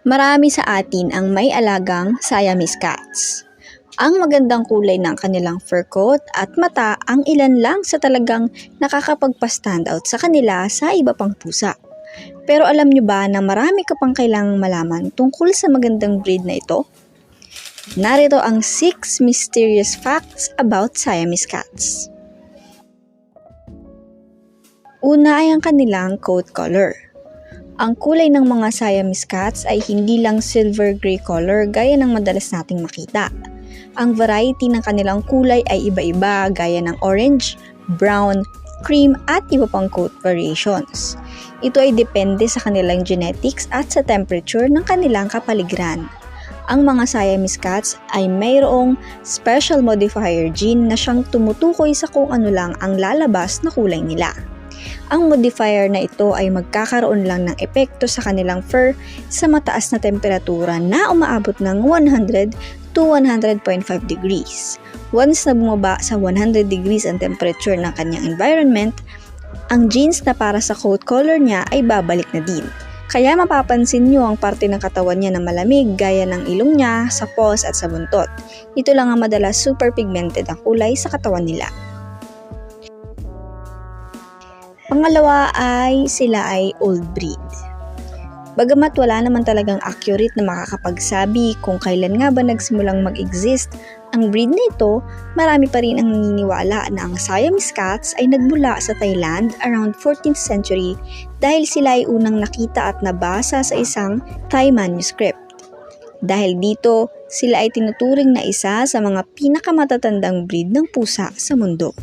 Marami sa atin ang may alagang Siamese cats. Ang magandang kulay ng kanilang fur coat at mata ang ilan lang sa talagang nakakapagpa-stand out sa kanila sa iba pang pusa. Pero alam nyo ba na marami ka pang kailangang malaman tungkol sa magandang breed na ito? Narito ang 6 mysterious facts about Siamese cats. Una ay ang kanilang coat color. Ang kulay ng mga Siamese cats ay hindi lang silver gray color gaya ng madalas nating makita. Ang variety ng kanilang kulay ay iba-iba gaya ng orange, brown, cream at iba pang coat variations. Ito ay depende sa kanilang genetics at sa temperature ng kanilang kapaligiran. Ang mga Siamese cats ay mayroong special modifier gene na siyang tumutukoy sa kung ano lang ang lalabas na kulay nila. Ang modifier na ito ay magkakaroon lang ng epekto sa kanilang fur sa mataas na temperatura na umaabot ng 100 to 100.5 degrees. Once na bumaba sa 100 degrees ang temperature ng kanyang environment, ang genes na para sa coat color niya ay babalik na din. Kaya mapapansin nyo ang parte ng katawan niya na malamig gaya ng ilong niya, sa paws at sa buntot. Ito lang ang madalas super pigmented ang kulay sa katawan nila. Pangalawa ay sila ay old breed. Bagamat wala naman talagang accurate na makakapagsabi kung kailan nga ba nagsimulang mag-exist ang breed na ito, marami pa rin ang naniniwala na ang Siamese cats ay nagmula sa Thailand around 14th century dahil sila ay unang nakita at nabasa sa isang Thai manuscript. Dahil dito, sila ay tinuturing na isa sa mga pinakamatatandang breed ng pusa sa mundo.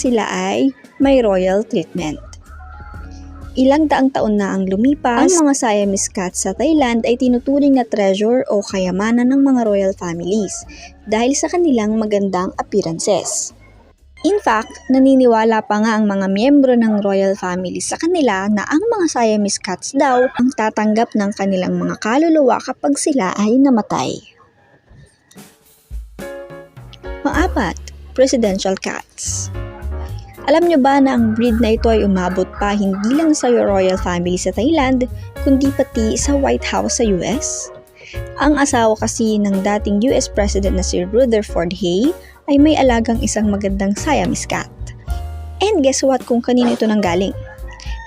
Sila ay may royal treatment. Ilang daang taon na ang lumipas, ang mga Siamese cats sa Thailand ay tinuturing na treasure o kayamanan ng mga royal families dahil sa kanilang magandang appearances. In fact, naniniwala pa nga ang mga miyembro ng royal family sa kanila na ang mga Siamese cats daw ang tatanggap ng kanilang mga kaluluwa kapag sila ay namatay. Pang-apat, presidential cats. Alam nyo ba na ang breed na ito ay umabot pa hindi lang sa royal family sa Thailand, kundi pati sa White House sa US? Ang asawa kasi ng dating US President na si Rutherford Hay ay may alagang isang magandang Siamese cat. And guess what kung kanino ito nang galing?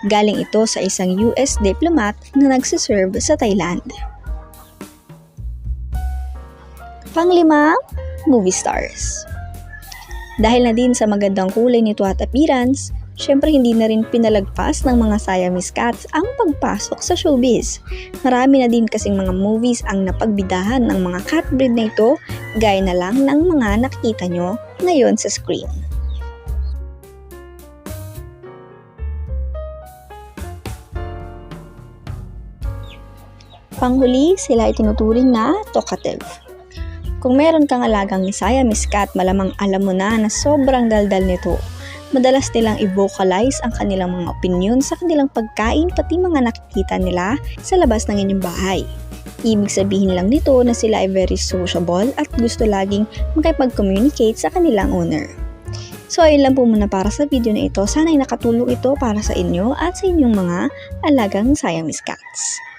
Galing ito sa isang US diplomat na nagsiserve sa Thailand. Panglima, movie stars. Dahil na din sa magandang kulay nito at appearance, syempre hindi na rin pinalagpas ng mga Siamese cats ang pagpasok sa showbiz. Marami na din kasing mga movies ang napagbidahan ng mga cat breed na ito gaya na lang ng mga nakikita nyo ngayon sa screen. Panghuli, sila ay tinuturing na talkative. Kung meron kang alagang Siamese cat, malamang alam mo na na sobrang daldal nito. Madalas nilang i-vocalize ang kanilang mga opinion sa kanilang pagkain pati mga nakikita nila sa labas ng inyong bahay. Ibig sabihin lang nito na sila ay very sociable at gusto laging makipag-communicate sa kanilang owner. So ayun lang po muna para sa video na ito. Sana ay nakatulong ito para sa inyo at sa inyong mga alagang Siamese cats.